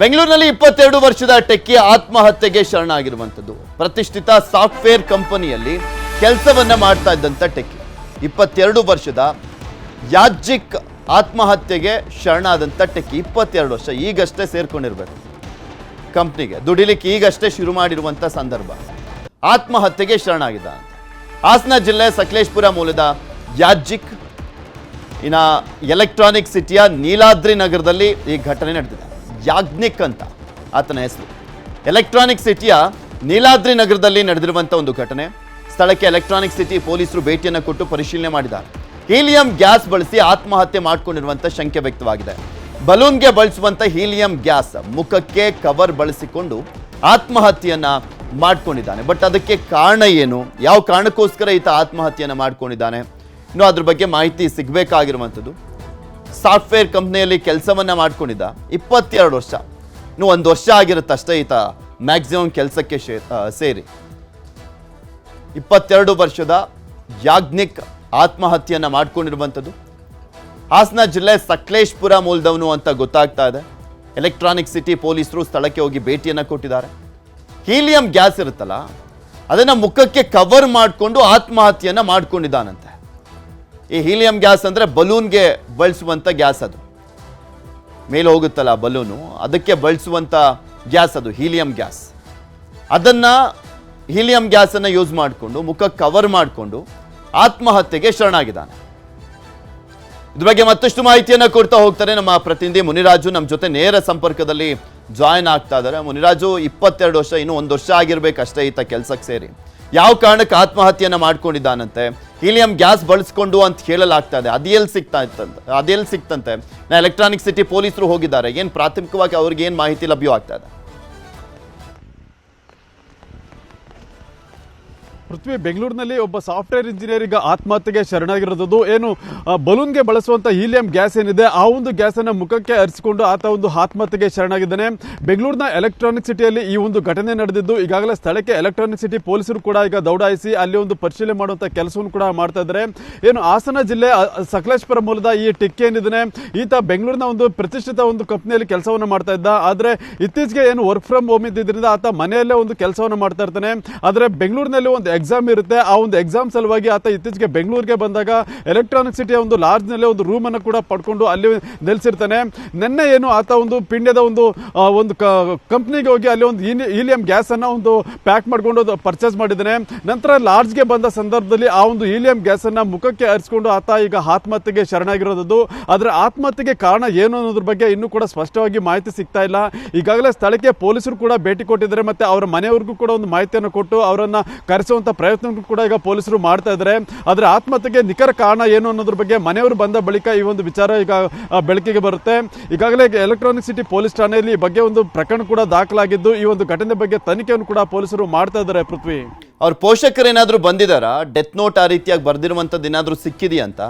ಬೆಂಗಳೂರಿನಲ್ಲಿ ಇಪ್ಪತ್ತೆರಡು ವರ್ಷದ ಟೆಕ್ಕಿ ಆತ್ಮಹತ್ಯೆಗೆ ಶರಣಾಗಿರುವಂಥದ್ದು. ಪ್ರತಿಷ್ಠಿತ ಸಾಫ್ಟ್ವೇರ್ ಕಂಪನಿಯಲ್ಲಿ ಕೆಲಸವನ್ನ ಮಾಡ್ತಾ ಇದ್ದಂಥ ಟೆಕ್ಕಿ. ಇಪ್ಪತ್ತೆರಡು ವರ್ಷದ ಯಾಜ್ಜಿಕ್ ಆತ್ಮಹತ್ಯೆಗೆ ಶರಣಾದಂಥ ಟೆಕ್ಕಿ ಇಪ್ಪತ್ತೆರಡು ವರ್ಷ, ಈಗಷ್ಟೇ ಸೇರ್ಕೊಂಡಿರ್ಬೇಕು. ಕಂಪ್ನಿಗೆ ದುಡಿಲಿಕ್ಕೆ ಈಗಷ್ಟೇ ಶುರು ಮಾಡಿರುವಂಥ ಸಂದರ್ಭ. ಆತ್ಮಹತ್ಯೆಗೆ ಶರಣಾಗಿದ್ದ. ಹಾಸನ ಜಿಲ್ಲೆ ಸಕಲೇಶ್ಪುರ ಮೂಲದ ಯಾಜ್ಜಿಕ್, ಇನ್ನ ಎಲೆಕ್ಟ್ರಾನಿಕ್ ಸಿಟಿಯ ನೀಲಾದ್ರಿ ನಗರದಲ್ಲಿ ಈ ಘಟನೆ ನಡೆದಿದೆ. ಯಾಜ್ನಿಕ್ ಅಂತ ಆತನ ಹೆಸರು. ಎಲೆಕ್ಟ್ರಾನಿಕ್ ಸಿಟಿಯ ನೀಲಾದ್ರಿ ನಗರದಲ್ಲಿ ನಡೆದಿರುವಂಥ ಒಂದು ಘಟನೆ. ಸ್ಥಳಕ್ಕೆ ಎಲೆಕ್ಟ್ರಾನಿಕ್ ಸಿಟಿ ಪೊಲೀಸರು ಭೇಟಿಯನ್ನು ಕೊಟ್ಟು ಪರಿಶೀಲನೆ ಮಾಡಿದ್ದಾರೆ. ಹೀಲಿಯಂ ಗ್ಯಾಸ್ ಬಳಸಿ ಆತ್ಮಹತ್ಯೆ ಮಾಡಿಕೊಂಡಿರುವಂಥ ಶಂಕೆ ವ್ಯಕ್ತವಾಗಿದೆ. ಬಲೂನ್ಗೆ ಬಳಸುವಂಥ ಹೀಲಿಯಂ ಗ್ಯಾಸ್ ಮುಖಕ್ಕೆ ಕವರ್ ಬಳಸಿಕೊಂಡು ಆತ್ಮಹತ್ಯೆಯನ್ನ ಮಾಡ್ಕೊಂಡಿದ್ದಾನೆ. ಬಟ್ ಅದಕ್ಕೆ ಕಾರಣ ಏನು? ಯಾವ ಕಾರಣಕ್ಕೋಸ್ಕರ ಈತ ಆತ್ಮಹತ್ಯೆಯನ್ನು ಮಾಡ್ಕೊಂಡಿದ್ದಾನೆ? ಇನ್ನು ಅದ್ರ ಬಗ್ಗೆ ಮಾಹಿತಿ ಸಿಗಬೇಕಾಗಿರುವಂಥದ್ದು. ಸಾಫ್ಟ್ವೇರ್ ಕಂಪ್ನಿಯಲ್ಲಿ ಕೆಲಸವನ್ನ ಮಾಡ್ಕೊಂಡಿದ್ದ ಇಪ್ಪತ್ತೆರಡು ವರ್ಷ. ಇನ್ನು ಒಂದು ವರ್ಷ ಆಗಿರುತ್ತೆ ಅಷ್ಟೇ ಈತ ಮ್ಯಾಕ್ಸಿಮಮ್ ಕೆಲಸಕ್ಕೆ ಸೇರಿ. ಇಪ್ಪತ್ತೆರಡು ವರ್ಷದ ಯಾಜ್ಞಿಕ್ ಆತ್ಮಹತ್ಯೆಯನ್ನ ಮಾಡ್ಕೊಂಡಿರುವಂಥದ್ದು. ಹಾಸನ ಜಿಲ್ಲೆ ಸಕಲೇಶ್ಪುರ ಮೂಲದವನು ಅಂತ ಗೊತ್ತಾಗ್ತಾ ಇದೆ. ಎಲೆಕ್ಟ್ರಾನಿಕ್ ಸಿಟಿ ಪೊಲೀಸರು ಸ್ಥಳಕ್ಕೆ ಹೋಗಿ ಭೇಟಿಯನ್ನು ಕೊಟ್ಟಿದ್ದಾರೆ. ಹೀಲಿಯಂ ಗ್ಯಾಸ್ ಇರುತ್ತಲ್ಲ, ಅದನ್ನ ಮುಖಕ್ಕೆ ಕವರ್ ಮಾಡಿಕೊಂಡು ಆತ್ಮಹತ್ಯೆಯನ್ನು ಮಾಡ್ಕೊಂಡಿದ್ದಾನಂತೆ. ಈ ಹೀಲಿಯಂ ಗ್ಯಾಸ್ ಅಂದರೆ ಬಲೂನ್ಗೆ ಬಳಸುವಂಥ ಗ್ಯಾಸ್ ಅದು. ಮೇಲೆ ಹೋಗುತ್ತಲ್ಲ ಬಲೂನು, ಅದಕ್ಕೆ ಬಳಸುವಂಥ ಗ್ಯಾಸ್ ಅದು, ಹೀಲಿಯಂ ಗ್ಯಾಸ್. ಅದನ್ನು ಹೀಲಿಯಂ ಗ್ಯಾಸನ್ನು ಯೂಸ್ ಮಾಡಿಕೊಂಡು, ಮುಖ ಕವರ್ ಮಾಡಿಕೊಂಡು ಆತ್ಮಹತ್ಯೆಗೆ ಶರಣಾಗಿದ್ದಾನೆ. ಇದ್ರ ಬಗ್ಗೆ ಮತ್ತಷ್ಟು ಮಾಹಿತಿಯನ್ನು ಕೊಡ್ತಾ ಹೋಗ್ತಾರೆ ನಮ್ಮ ಪ್ರತಿನಿಧಿ ಮುನಿರಾಜು. ನಮ್ಮ ಜೊತೆ ನೇರ ಸಂಪರ್ಕದಲ್ಲಿ ಜಾಯಿನ್ ಆಗ್ತಾ ಇದ್ದಾರೆ. ಮುನಿರಾಜು, ಇಪ್ಪತ್ತೆರಡು ವರ್ಷ, ಇನ್ನೂ ಒಂದು ವರ್ಷ ಆಗಿರ್ಬೇಕಷ್ಟೇ ಈತ ಕೆಲಸಕ್ಕೆ ಸೇರಿ. ಯಾವ ಕಾರಣಕ್ಕೆ ಆತ್ಮಹತ್ಯೆಯನ್ನು ಮಾಡ್ಕೊಂಡಿದ್ದಾನಂತೆ? ಹೀಲಿಯಂ ಗ್ಯಾಸ್ ಬಳಸ್ಕೊಂಡು ಅಂತ ಹೇಳಲಾಗ್ತಾ ಇದೆ ಅದೆಲ್ಲಿ ಸಿಗ್ತಾ ಇತ್ತಂತೆ? ಅದೆಲ್ಲಿ ಸಿಕ್ತಂತೆ ನಾ ಎಲೆಕ್ಟ್ರಾನಿಕ್ ಸಿಟಿ ಪೊಲೀಸರು ಹೋಗಿದ್ದಾರೆ. ಏನು ಪ್ರಾಥಮಿಕವಾಗಿ ಅವ್ರಿಗೆ ಏನು ಮಾಹಿತಿ ಲಭ್ಯವಾಗ್ತಾ ಇದೆ? ಪೃಥ್ವಿ, ಬೆಂಗಳೂರಿನಲ್ಲಿ ಒಬ್ಬ ಸಾಫ್ಟ್ವೇರ್ ಇಂಜಿನಿಯರ್ ಈಗ ಆತ್ಮಹತ್ಯೆಗೆ ಶರಣಾಗಿರೋದು ಏನು ಬಲೂನ್ಗೆ ಬಳಸುವಂಥ ಹೀಲಿಯಂ ಗ್ಯಾಸ್ ಏನಿದೆ, ಆ ಒಂದು ಗ್ಯಾಸನ್ನು ಮುಖಕ್ಕೆ ಹರಿಸಿಕೊಂಡು ಆತ ಒಂದು ಆತ್ಮಹತ್ಯೆಗೆ ಶರಣಾಗಿದ್ದಾನೆ. ಬೆಂಗಳೂರಿನ ಎಲೆಕ್ಟ್ರಾನಿಕ್ ಸಿಟಿಯಲ್ಲಿ ಈ ಒಂದು ಘಟನೆ ನಡೆದಿದ್ದು, ಈಗಾಗಲೇ ಸ್ಥಳಕ್ಕೆ ಎಲೆಕ್ಟ್ರಾನಿಕ್ ಸಿಟಿ ಪೊಲೀಸರು ಕೂಡ ಈಗ ದೌಡಾಯಿಸಿ ಅಲ್ಲಿ ಒಂದು ಪರಿಶೀಲನೆ ಮಾಡುವಂಥ ಕೆಲಸವನ್ನು ಕೂಡ ಮಾಡ್ತಾ ಇದ್ದಾರೆ. ಏನು, ಹಾಸನ ಜಿಲ್ಲೆ ಸಕಲೇಶ್ಪುರ ಮೂಲದ ಈ ಟಿಕ್ಕಿ ಏನಿದ್ದಾನೆ, ಈತ ಬೆಂಗಳೂರಿನ ಒಂದು ಪ್ರತಿಷ್ಠಿತ ಒಂದು ಕಂಪ್ನಿಯಲ್ಲಿ ಕೆಲಸವನ್ನು ಮಾಡ್ತಾ ಇದ್ದ. ಆದರೆ, ಇತ್ತೀಚೆಗೆ ಏನು ವರ್ಕ್ ಫ್ರಮ್ ಹೋಮ್ ಇದ್ದಿದ್ದರಿಂದ ಆತ ಮನೆಯಲ್ಲೇ ಒಂದು ಕೆಲಸವನ್ನು ಮಾಡ್ತಾ ಇರ್ತಾನೆ. ಆದರೆ, ಬೆಂಗಳೂರಿನಲ್ಲಿ ಒಂದು ಎಕ್ಸಾಮ್ ಇರುತ್ತೆ. ಆ ಒಂದು ಎಕ್ಸಾಮ್ ಸಲುವಾಗಿ ಆತ ಇತ್ತೀಚೆಗೆ ಬೆಂಗಳೂರಿಗೆ ಬಂದಾಗ ಎಲೆಕ್ಟ್ರಾನಿಕ್ ಸಿಟಿಯ ಒಂದು ಲಾಡ್ಜ್ನಲ್ಲೇ ಒಂದು ರೂಮನ್ನು ಕೂಡ ಪಡ್ಕೊಂಡು ಅಲ್ಲಿ ನೆಲೆಸಿರ್ತಾನೆ. ನಿನ್ನೆ ಏನು ಆತ ಒಂದು ಪಿಂಡ್ಯದ ಒಂದು ಒಂದು ಕಂಪ್ನಿಗೆ ಹೋಗಿ ಅಲ್ಲಿ ಒಂದು ಈಲಿಯಂ ಗ್ಯಾಸ್ ಅನ್ನ ಒಂದು ಪ್ಯಾಕ್ ಮಾಡಿಕೊಂಡು ಪರ್ಚೇಸ್ ಮಾಡಿದ್ದಾನೆ. ನಂತರ ಲಾಡ್ಜ್ಗೆ ಬಂದ ಸಂದರ್ಭದಲ್ಲಿ ಆ ಒಂದು ಈಲಿಯಂ ಗ್ಯಾಸ್ ಅನ್ನ ಮುಖಕ್ಕೆ ಹರಿಸಿಕೊಂಡು ಆತ ಈಗ ಆತ್ಮಹತ್ಯೆಗೆ ಶರಣಾಗಿರೋದು ಅದರ ಆತ್ಮಹತ್ಯೆಗೆ ಕಾರಣ ಏನು ಅನ್ನೋದ್ರ ಬಗ್ಗೆ ಇನ್ನೂ ಕೂಡ ಸ್ಪಷ್ಟವಾಗಿ ಮಾಹಿತಿ ಸಿಗ್ತಾ ಇಲ್ಲ. ಈಗಾಗಲೇ ಸ್ಥಳಕ್ಕೆ ಪೊಲೀಸರು ಕೂಡ ಭೇಟಿ ಕೊಟ್ಟಿದ್ದಾರೆ. ಮತ್ತೆ ಅವರ ಮನೆಯವರಿಗೂ ಕೂಡ ಒಂದು ಮಾಹಿತಿಯನ್ನು ಕೊಟ್ಟು ಅವರನ್ನು ಅವರನ್ನ ಪ್ರಯತ್ನ ಕೂಡ ಈಗ ಪೊಲೀಸರು ಮಾಡ್ತಾ ಇದ್ದಾರೆ. ಆದ್ರೆ ಆತ್ಮಹತ್ಯೆಗೆ ನಿಖರ ಕಾರಣ ಏನು ಅನ್ನೋದ್ರ ಬಗ್ಗೆ ಮನೆಯವರು ಬಂದ ಬಳಿಕ ಈ ಒಂದು ವಿಚಾರ ಈಗ ಬೆಳಕಿಗೆ ಬರುತ್ತೆ. ಈಗಾಗಲೇ ಎಲೆಕ್ಟ್ರಾನಿಕ್ ಸಿಟಿ ಪೊಲೀಸ್ ಠಾಣೆಯಲ್ಲಿ ಈ ಬಗ್ಗೆ ಒಂದು ಪ್ರಕರಣ ಕೂಡ ದಾಖಲಾಗಿದ್ದು, ಈ ಒಂದು ಘಟನೆ ಬಗ್ಗೆ ತನಿಖೆಯನ್ನು ಕೂಡ ಪೊಲೀಸರು ಮಾಡ್ತಾ ಇದ್ದಾರೆ, ಪೃಥ್ವಿ. ಅವ್ರ ಪೋಷಕರು ಏನಾದರೂ ಬಂದಿದ್ದಾರಾ? ಡೆತ್ ನೋಟ್ ಆ ರೀತಿಯಾಗಿ ಬರ್ದಿರುವಂಥದ್ದು ಏನಾದರೂ ಸಿಕ್ಕಿದೆಯಂತ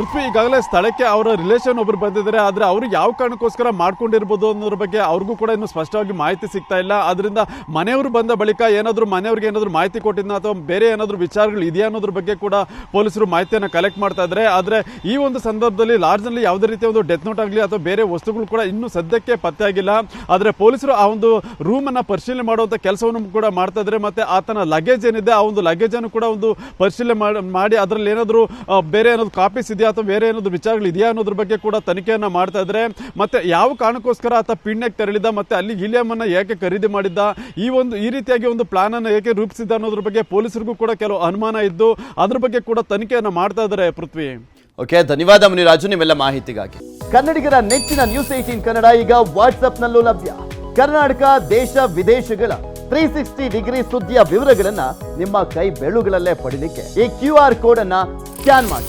ಪೃಥ್ವಿ ಈಗಾಗಲೇ ಸ್ಥಳಕ್ಕೆ ಅವರ ರಿಲೇಷನ್ ಒಬ್ರು ಬಂದಿದ್ದಾರೆ. ಆದರೆ ಅವರು ಯಾವ ಕಾರಣಕ್ಕೋಸ್ಕರ ಮಾಡ್ಕೊಂಡಿರ್ಬೋದು ಅನ್ನೋದ್ರ ಬಗ್ಗೆ ಅವ್ರಿಗೂ ಕೂಡ ಇನ್ನು ಸ್ಪಷ್ಟವಾಗಿ ಮಾಹಿತಿ ಸಿಗ್ತಾ ಇಲ್ಲ. ಅದರಿಂದ ಮನೆಯವರು ಬಂದ ಬಳಿಕ ಏನಾದರೂ ಮನೆಯವ್ರಿಗೆ ಏನಾದರೂ ಮಾಹಿತಿ ಕೊಟ್ಟಿದ್ನ ಅಥವಾ ಬೇರೆ ಏನಾದರೂ ವಿಚಾರಗಳು ಇದೆಯಾ ಅನ್ನೋದ್ರ ಬಗ್ಗೆ ಕೂಡ ಪೊಲೀಸರು ಮಾಹಿತಿಯನ್ನು ಕಲೆಕ್ಟ್ ಮಾಡ್ತಾ ಇದ್ದಾರೆ ಆದರೆ ಈ ಒಂದು ಸಂದರ್ಭದಲ್ಲಿ ಲಾಡ್ಜ್ನಲ್ಲಿ ಯಾವುದೇ ರೀತಿಯ ಒಂದು ಡೆತ್ ನೋಟ್ ಆಗಲಿ ಅಥವಾ ಬೇರೆ ವಸ್ತುಗಳು ಕೂಡ ಇನ್ನೂ ಸದ್ಯಕ್ಕೆ ಪತ್ತೆ ಆಗಿಲ್ಲ. ಆದರೆ ಪೊಲೀಸರು ಆ ಒಂದು ರೂಮನ್ನು ಪರಿಶೀಲನೆ ಮಾಡುವಂಥ ಕೆಲಸವನ್ನು ಕೂಡ ಮಾಡ್ತಾ ಇದ್ದಾರೆ ಮತ್ತೆ ಆತನ ಲಗೇಜ್ ಏನಿದೆ, ಆ ಒಂದು ಲಗೇಜನ್ನು ಕೂಡ ಒಂದು ಪರಿಶೀಲನೆ ಮಾಡಿ ಅದರಲ್ಲಿ ಏನಾದರೂ ಬೇರೆ ಏನಾದರೂ ಕಾಪೀಸ್ ಇದೆಯಾ ಅಥವಾ ಬೇರೆ ಏನಾದರೂ ವಿಚಾರಗಳು ಇದೆಯಾ ಅನ್ನೋದ್ರ ಬಗ್ಗೆ ಕೂಡ ತನಿಖೆಯನ್ನ ಮಾಡ್ತಾ ಇದ್ದಾರೆ ಮತ್ತೆ ಯಾವ ಕಾರಣಕ್ಕೋಸ್ಕರ ಆತ ಪಿಣ್ಯಕ್ಕೆ ತೆರಳಿದ ಮತ್ತೆ ಅಲ್ಲಿ ಹೀಲಿಯಂ ಅನ್ನ ಏಕೆ ಖರೀದಿ ಮಾಡಿದ್ದ ಈ ಒಂದು ಈ ರೀತಿಯಾಗಿ ಒಂದು ಪ್ಲಾನ್ ಅನ್ನು ಏಕೆ ರೂಪಿಸಿದ ಅನ್ನೋದ್ರ ಬಗ್ಗೆ ಪೊಲೀಸರಿಗೂ ಕೂಡ ಕೆಲವು ಅನುಮಾನ ಇದ್ದು ಅದ್ರ ಬಗ್ಗೆ ಕೂಡ ತನಿಖೆಯನ್ನ ಮಾಡ್ತಾ ಇದ್ದಾರೆ ಪೃಥ್ವಿ. ಓಕೆ ಧನ್ಯವಾದ ಮುನಿರಾಜು ನಿಮ್ಮೆಲ್ಲ ಮಾಹಿತಿಗಾಗಿ. ಕನ್ನಡಿಗರ ನೆಚ್ಚಿನ ನ್ಯೂಸ್ ಏಟೀನ್ ಕನ್ನಡ ಈಗ ವಾಟ್ಸ್ಆಪ್ನಲ್ಲೂ ಲಭ್ಯ. ಕರ್ನಾಟಕ ದೇಶ ವಿದೇಶಗಳ ತ್ರೀ ಸಿಕ್ಸ್ಟಿ ಡಿಗ್ರಿ ಸುದ್ದಿಯ ವಿವರಗಳನ್ನ ನಿಮ್ಮ ಕೈ ಬೆಳುಗಳಲ್ಲೇ ಪಡಿಲಿಕ್ಕೆ ಈ ಕ್ಯೂ ಆರ್ ಕೋಡ್ ಅನ್ನ ಸ್ಕ್ಯಾನ್ ಮಾಡಿ.